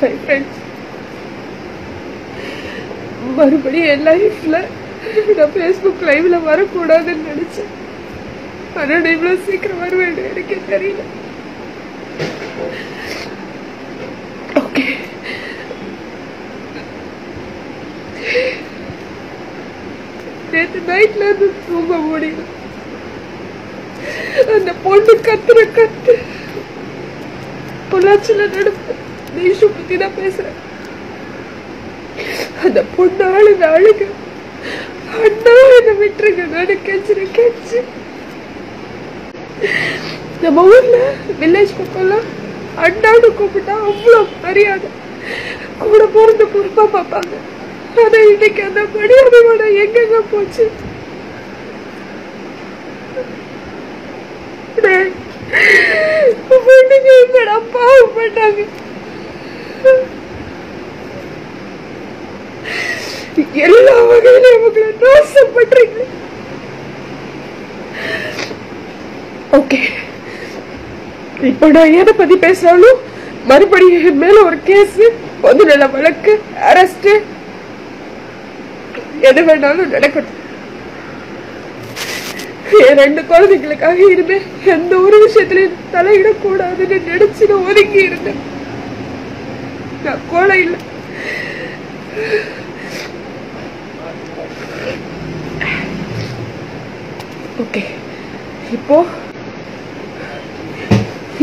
Friends மறுபடியும் என் லைஃப்ல நான் ஃபேஸ்புக் லைவ்ல வரக்கூடாதுன்னு நினைச்சேன். ஆனால் இவ்வளோ இவ்வளவு சீக்கிரம் வருவேன் எனக்கே தெரியல. ஓகே நேற்று நைட்ல இருந்து தூங்க முடியல. அந்த பொண்ணு கத்துற கத்து பொள்ளாச்சியில் நடப்பேன் இந்த இஷ்யூ பத்தி தான் பேசுறேன். அந்த பொண்ணு அழுது அழுக அண்ணா என்ன விட்டுருங்க நான் கெஞ்சிரு கெஞ்சி. நம்ம ஊர்ல வில்லேஜ் பக்கம்லாம் அண்ணான்னு கூப்பிட்டா அவ்வளோ மரியாதை. கூட பிறந்த பொறுப்பா பார்ப்பாங்க. அதை இன்னைக்கு அந்த மரியாதையோட எங்கெங்க போச்சு? டேய், எல்லா வகையிலும் இவங்களை நாசம் பண்றீங்க ஓகே இப்போ நான் எதை பத்தி பேசினாலும் மறுபடியும் மேல ஒரு கேஸ் பொதுநல வழக்கு அரெஸ்ட் எது வேணாலும் நடக்கட்டும். என் ரெண்டு குழந்தைங்களுக்காக இருந்தேன் எந்த ஒரு விஷயத்திலையும் தலையிடக்கூடாதுன்னு நினைச்சு நான் ஒதுங்கி இருந்தேன். நான் கோலை இல்லை ஓகே இப்போ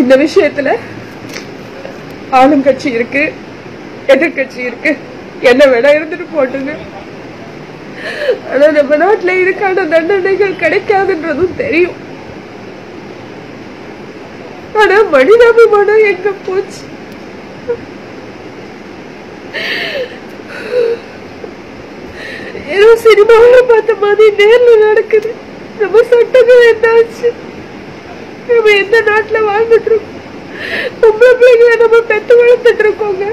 இந்த விஷயத்துல ஆளுங்கட்சி இருக்கு எதிர்கட்சி இருக்கு என்ன வேணா இருந்துட்டு போட்டுங்க. ஆனா நம்ம நாட்டுல இதுக்கான தண்டனைகள் கிடைக்காதுன்றதும் தெரியும். ஆனா மனிதாபிமானம் எங்க போச்சு? ஏதோ சினிமாவில் பார்த்த மாதிரி நேர்ல நடக்குது. நம்ம சட்டங்கள் என்னாச்சு? நம்ம எந்த நாட்டுல வாழ்ந்துட்டு இருக்கோம்? பொம்பளை பிள்ளைங்களை நம்ம பெத்து வளர்த்துட்டு இருக்கோங்க.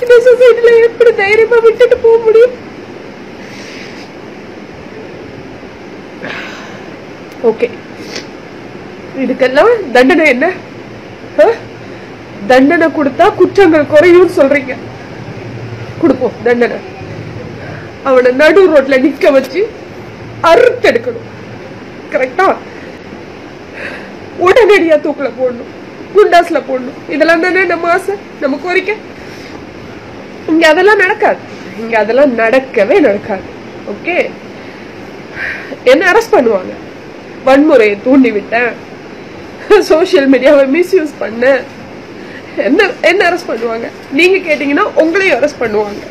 இந்த சொசைட்டில எப்படி தைரியமா விட்டுட்டு போக முடியும்? ஓகே இதுக்கெல்லாம் தண்டனை என்ன? ஆ? தண்டனை கொடுத்தா குற்றங்கள் குறையும் சொல்றீங்க. கொடுப்போம் தண்டனை. அவனை நடு ரோட்ல நிக்க வச்சு அறுத்தெடுக்கணும். கரெக்டா உடனடியா தூக்குல போடணும் குண்டாஸ்ல போடணும். இதெல்லாம் தானே நம்ம ஆசை நம்ம கோரிக்கை. இங்க அதெல்லாம் நடக்காது. இங்க அதெல்லாம் நடக்கவே நடக்காது. ஓகே என்ன அரெஸ்ட் பண்ணுவாங்க? வன்முறையை தூண்டி விட்டேன் சோஷியல் மீடியாவை மிஸ்யூஸ் பண்ணேன். என்ன என்ன அரெஸ்ட் பண்ணுவாங்க? நீங்க கேட்டீங்கன்னா உங்களையும் அரெஸ்ட் பண்ணுவாங்க.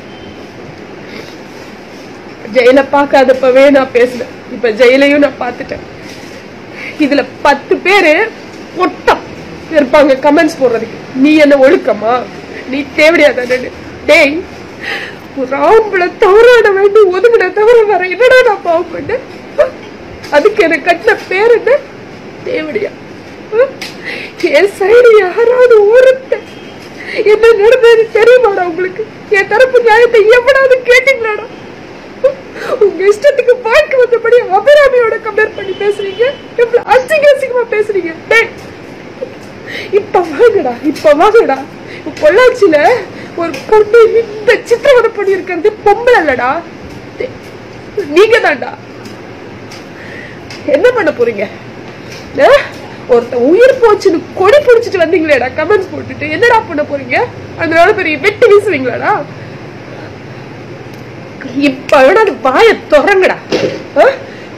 ஜெயில பார்க்காதப்பவே நான் பேசினேன். இப்ப ஜெயிலையும் நான் பார்த்துட்டேன். இதுல பத்து பேரு பொட்டம் இருப்பாங்க கமெண்ட்ஸ் போடுறதுக்கு. நீ என்ன ஒழுக்கமா? நீ தேவையாதானு டேய் ஒரு ஆம்பளை தவறான வேண்டி ஒதுங்கின தவிர வேற என்னடா நான் பாவம் பண்ணேன்? அதுக்கு எனக்கு கட்டின பேர் என்ன? தேவடியா. என் சைடு யாராவது ஒருத்தன் என்ன நடந்தது தெரியுமாடா உங்களுக்கு? என் தரப்பு நியாயத்தை எவ்வளவு கேட்டீங்களாடா? உங்க இஷ்டத்துக்கு பார்க்க வந்தபடி அபிராமியோட கம்பேர் பண்ணி பேசுறீங்க. இவ்வளவு அசிங்க அசிங்கமா பேசுறீங்க. இப்ப வாங்கடா இப்ப வாங்கடா. பொள்ளாச்சியில ஒரு பொண்ணு இந்த சித்திரவதை பண்ணி இருக்கிறது பொம்பளை இல்லடா. நீங்க தான்டா என்ன பண்ண போறீங்க? ஒருத்த உயிர் போச்சுன்னு கொடி பிடிச்சிட்டு வந்தீங்களேடா கமெண்ட்ஸ் போட்டுட்டு. என்னடா பண்ண போறீங்க? அதனால பெரிய வெட்டி வீசுவீங்களாடா? இப்ப வேணா அது வாய திறங்கடா.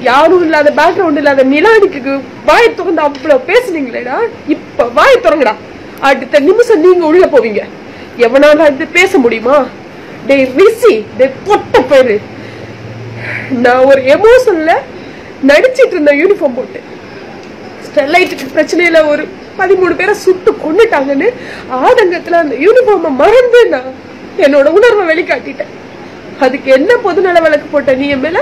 யாரும் இல்லாத பேக்ரவுண்ட் இல்லாத நிலாடிக்கு வாய திறந்து அவ்வளவு பேசுனீங்களேடா. இப்ப வாய திறங்கடா. அடுத்த நிமிஷம் நீங்க உள்ள போவீங்க. எவனால இது பேச முடியுமா? டேய் ரிசி டேய் பொட்ட பேரு நான் ஒரு எமோஷன்ல நடிச்சிட்டு இருந்தேன் யூனிஃபார்ம் போட்டு. ஸ்டெர்லைட்டுக்கு பிரச்சனையில ஒரு பதிமூணு பேரை சுட்டு கொண்டுட்டாங்கன்னு ஆதங்கத்தில் அந்த யூனிஃபார்மை மறந்து நான் என்னோட உணர்வை வெளிக்காட்டிட்டேன். அதுக்கு என்ன பொதுநல வழக்கு போட்ட நீ என் மேல?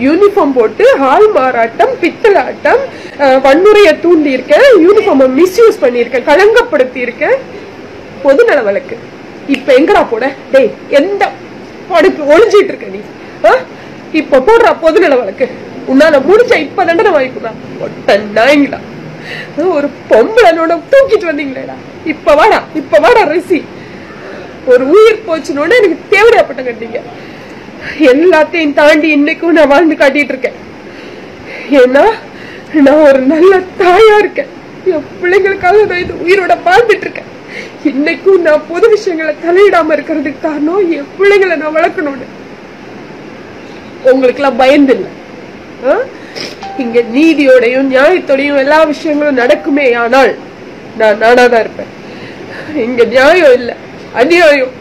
யூனிஃபார்ம் போட்டு ஆள் மாறாட்டம் பித்தலாட்டம் வன்முறையை தூண்டி இருக்கேன் யூனிஃபார்மை மிஸ்யூஸ் பண்ணியிருக்கேன் களங்கப்படுத்தி இருக்கேன் பொதுநல வழக்கு. இப்ப எங்கடா போட டேய் எந்த படுக்கு ஒளிஞ்சிட்டு இருக்க நீ? ஆ? இப்ப போடுறா பொதுநல வழக்கு. உன்னால முடிஞ்ச இப்ப தண்டனை வாங்கிக்கலாம் ஒட்ட நாய்ங்களா? ஒரு பொம்பளனோட தூக்கிட்டு வந்தீங்களேடா. இப்ப வாடா இப்ப வாடா ரிசி ஒரு உயிர் போச்சுனோட எனக்கு தேவையாப்பட்ட கட்டிங்க எல்லாத்தையும் தாண்டி இன்னைக்கும் நான் வாழ்ந்து காட்டிட்டு இருக்கேன். ஏன்னா நான் ஒரு நல்ல தாயா இருக்கேன். என் பிள்ளைங்களுக்காக நான் இந்த உயிரோட வாழ்ந்துட்டு இருக்கேன். இன்னைக்கும் நான் பொது விஷயங்களை தலையிடாம இருக்கிறதுக்கு காரணம் என் பிள்ளைங்களை நான் வளர்க்கணும்னு. உங்களுக்கு எல்லாம் பயந்து இல்லை. இங்க நீதியோடையும் நியாயத்தோடையும் எல்லா விஷயங்களும் நடக்குமே ஆனால் நான் நானா தான் இருப்பேன். இங்க நியாயம் இல்ல அநியாயம்.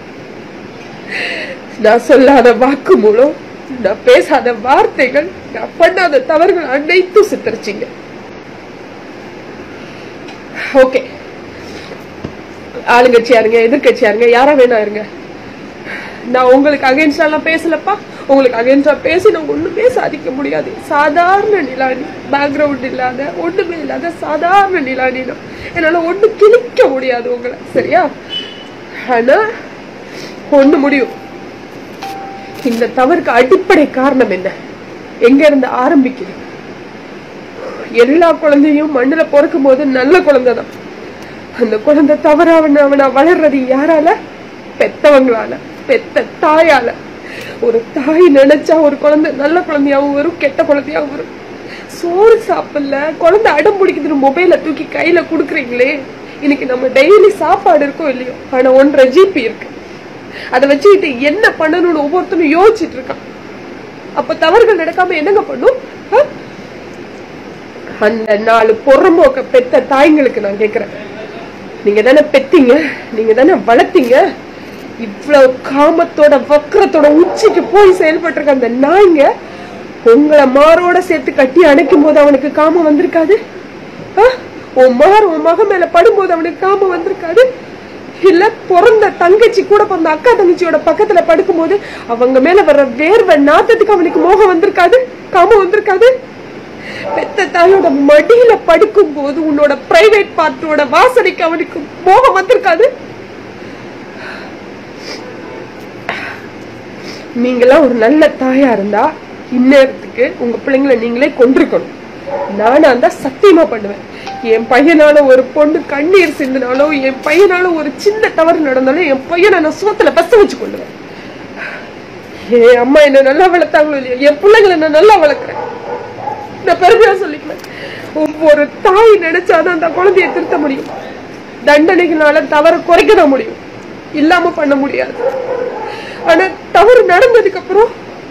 நான் சொல்லாத வாக்கு மூலம் நான் பேசாத வார்த்தைகள் நான் பண்ணாத தவறுகள் அனைத்தும் சித்தரிச்சிங்க. ஓகே. ஆளுங்கட்சியா இருங்க எதிர்கட்சியா இருங்க யாரா வேணா இருங்க. நான் உங்களுக்கு அகைன்ஸ்டாலாம் பேசலப்பா? உங்களுக்கு அகைன்ஸ்டா பேசி நான் ஒண்ணுமே சாதிக்க முடியாது. சாதாரண நிலானி பேக்ரவுண்ட் இல்லாத ஒண்ணுமே இல்லாத சாதாரண நிலானி தான். என்னால ஒண்ணு கிழிக்க முடியாது உங்களை. சரியா? ஆனா ஒண்ணு முடியும். இந்த தவறுக்கு அடிப்படை காரணம் என்ன? எங்க இருந்து ஆரம்பிக்குது? எல்லா குழந்தையும் மண்ணுல பிறக்கும் போது நல்ல குழந்தை தான். அந்த குழந்தை தவறாவன அவனா வளர்றது யாரால? பெத்தவங்களால. பெத்த தாயால. ஒரு தாய் நினைச்சா ஒரு குழந்தை நல்ல குழந்தையாவும் வரும் கெட்ட குழந்தையாவும் வரும். சோறு சாப்பிடல குழந்தை அடம் பிடிக்குதுன்னு மொபைல தூக்கி கையில குடுக்குறீங்களே. இன்னைக்கு நம்ம டெய்லி சாப்பாடு இருக்கோ இல்லையோ? ஆனா ஒன்றரை ஜிபி இருக்கு. அதை வச்சுக்கிட்டு என்ன பண்ணணும்னு ஒவ்வொருத்தரும் யோசிச்சுட்டு இருக்கான். அப்ப தவறுகள் நடக்காம என்னங்க பண்ணும்? அந்த நாலு பொறம்போக்க பெத்த தாய்ங்களுக்கு நான் கேக்குறேன். நீங்க தானே பெத்தீங்க நீங்க தானே வளர்த்தீங்க இவ்வளவு காமத்தோட வக்கரத்தோட உச்சிக்கு போய் செயல்பட்டிருக்க அந்த நாய்ங்க உங்களை மாரோட சேர்த்து கட்டி அணைக்கும் போது அவனுக்கு காமம் வந்திருக்காது? உன் மார் உன் மகன் மேல படும்போது அவனுக்கு காமம் வந்திருக்காது? இல்ல பிறந்த தங்கச்சி கூட பிறந்த அக்கா தங்கச்சியோட பக்கத்துல படுக்கும்போது அவங்க மேல வர்ற வேர்வை நாத்தத்துக்கு அவனுக்கு மோகம் வந்திருக்காது? காமம் வந்திருக்காது? பெத்த தாயோட மடியில படுக்கும் போது உன்னோட பிரைவேட் பார்ட்டோட வாசனைக்கு அவனுக்கு மோகம் வந்திருக்காது? நீங்களாம் ஒரு நல்ல தாயா இருந்தா இந்நேரத்துக்கு உங்க பிள்ளைங்களை நீங்களே கொண்டிருக்கணும் நானா இருந்தா சத்தியமா பண்ணுவேன். என் பையனால ஒரு பொண்ணு கண்ணீர் சிந்தினாலோ என் பையனால ஒரு சின்ன தவறு நடந்தாலும் என் பையனை நான் சுகத்துல பச வச்சு கொள்ளுவேன் என் அம்மா என்ன நல்லா வளர்த்தாங்களோ இல்லையா என் பிள்ளைங்களை நான் நல்லா வளர்க்குறேன். நான் பெருமையா சொல்லிக்குவேன். ஒவ்வொரு தாய் நினைச்சாதான் அந்த குழந்தைய திருத்த முடியும். தண்டனைகளால தவற குறைக்க தான் முடியும். இல்லாம பண்ண முடியாது. ஆனா தவறு நடந்ததுக்கு அப்புறம்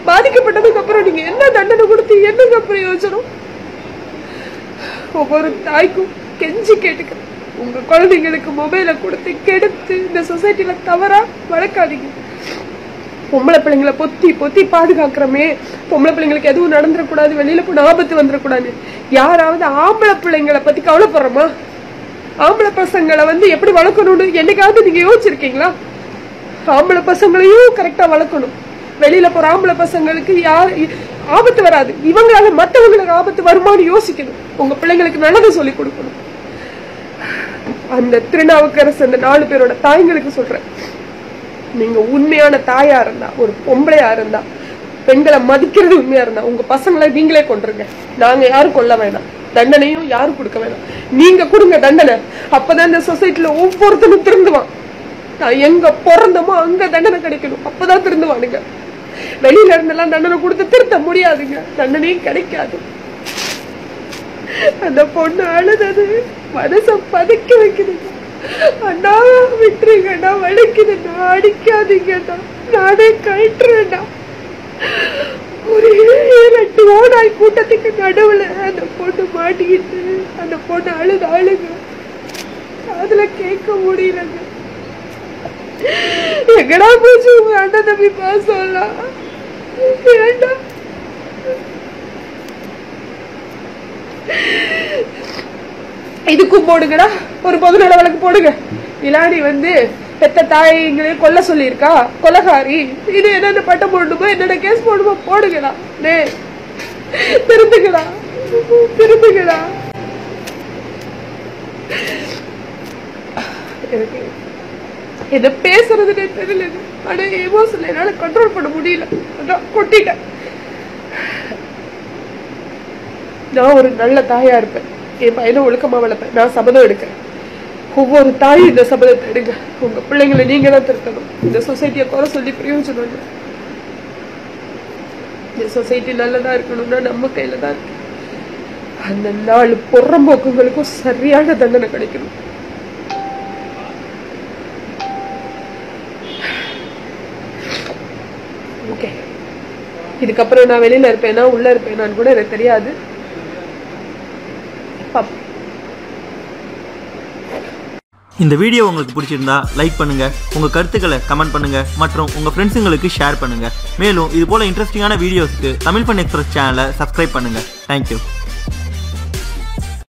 பாதிக்கப்பட்டதுக்கு அப்புறம் நீங்க என்ன தண்டனை கொடுத்து என்னங்க பிரயோஜனம்? ஒவ்வொரு தாய்க்கும் கெஞ்சி கேட்டுக்கிறேன் உங்க குழந்தைங்களுக்கு மொபைலை கொடுத்து கெடுத்து இந்த சொசைட்டில தவறா வளர்க்காதீங்க. பொம்பளை பிள்ளைங்களை பொத்தி பொத்தி பாதுகாக்கிறோமே. பொம்பளை பிள்ளைங்களுக்கு எதுவும் நடந்துடக்கூடாது வெளியில போய் ஆபத்து வந்துடக்கூடாது. யாராவது ஆம்பளை பிள்ளைங்களை பத்தி கவலைப்படுறோமா? ஆம்பளை பசங்களை வந்து எப்படி வளர்க்கணும்னு என்னைக்காவது நீங்க யோசிச்சிருக்கீங்களா? ஆம்பளை பசங்களையும் கரெக்டா வளர்க்கணும். வெளியில போற ஆம்பளை பசங்களுக்கு யார் ஆபத்து வராது. இவங்களால மத்தவங்களுக்கு ஆபத்து வருமான்னு யோசிக்கணும். உங்க பிள்ளைங்களுக்கு நல்லதை சொல்லி கொடுக்கணும். அந்த திருநாவுக்கரசு அந்த நாலு பேரோட தாய்ங்களுக்கு சொல்றேன். நீங்க உண்மையான தாயாக இருந்தா ஒரு பொம்பளையாக இருந்தா பெண்களை மதிக்கிறது உண்மையா இருந்தா உங்க பசங்களை நீங்களே கொண்டுருங்க நாங்க யாரும் கொல்ல வேணாம். தண்டனையும் யாரும் கொடுக்க வேணாம். நீங்க கொடுங்க தண்டனை. அப்பதான் இந்த சொசைட்டில ஒவ்வொருத்தனும் திருந்துவான். நான் எங்க பிறந்தமோ அங்க தண்டனை கிடைக்கணும். அப்பதான் திருந்துவானுங்க. வெளியில இருந்தெல்லாம் தண்டனை கொடுத்து திருத்த முடியாதுங்க. தண்டனையும் கிடைக்காது. அந்த பொண்ணு அழுதது. மனச பதுக்கி வைக்குதுங்க. அண்ணா விட்டுருங்கண்ணா வலிக்குதுண்ணா அடிக்காதீங்கண்ணா. நானே கழட்டுறேண்ணா. ஒரு ஏழு எட்டு ஓடாய் கூட்டத்துக்கு நடுவுல அந்த பொண்ணு மாட்டிக்கிட்டு அந்த பொண்ணு அழுது அழுங்க அதுல கேட்க முடியலங்க. எங்கடா போச்சு? உங்க அண்ணன் தம்பி பாசம்லாம். ஏண்டா இதுக்கும் போடுங்கடா. ஒரு பொதுநல வழக்கு போடுங்க. இலாடி வந்து பெத்த தாயங்களையும் கொல்ல சொல்லியிருக்கா. கொலகாரி இது என்னென்ன பட்டம் போடணுமோ என்னென்ன கேஸ் போடணுமோ போடுங்கடா. டே திருந்துங்கடா. திருந்துங்கடா. எனக்கு எதை பேசுறதுனே தெரியல. ஆனா எமோஷன் என்னால கண்ட்ரோல் பண்ண முடியல. அதான் கொட்டிட்டேன். நான் ஒரு நல்ல தாயா இருப்பேன். என் பையனை ஒழுக்கமா வளர்ப்பேன். நான் சபதம் எடுக்கிறேன். ஒவ்வொரு தாயும் இந்த சபதத்தை எடுங்க. உங்க பிள்ளைங்களை நீங்க தான் திருத்தணும். இந்த சொசைட்டியை குறை சொல்லி பிரயோஜனம் இல்லை. இந்த சொசைட்டி நல்லதா இருக்கணும்னா நம்ம கையில தான் இருக்கு. அந்த நாலு புறம்போக்குங்களுக்கும் சரியான தண்டனை கிடைக்கணும். இதுக்கப்புறம் நான் வெளியில இருப்பேனா உள்ள இருப்பேனான்னு கூட எனக்கு தெரியாது. இந்த வீடியோ உங்களுக்கு பிடிச்சிருந்தா லைக் பண்ணுங்க உங்க கருத்துக்களை கமெண்ட் பண்ணுங்க மற்றும் உங்க ஃப்ரெண்ட்ஸுங்களுக்கு ஷேர் பண்ணுங்க. மேலும் இது போல இன்ட்ரெஸ்டிங்கான வீடியோஸ்க்கு தமிழ் பண் எக்ஸ்பிரஸ் சேனலை சப்ஸ்கிரைப் பண்ணுங்க. தேங்க்யூ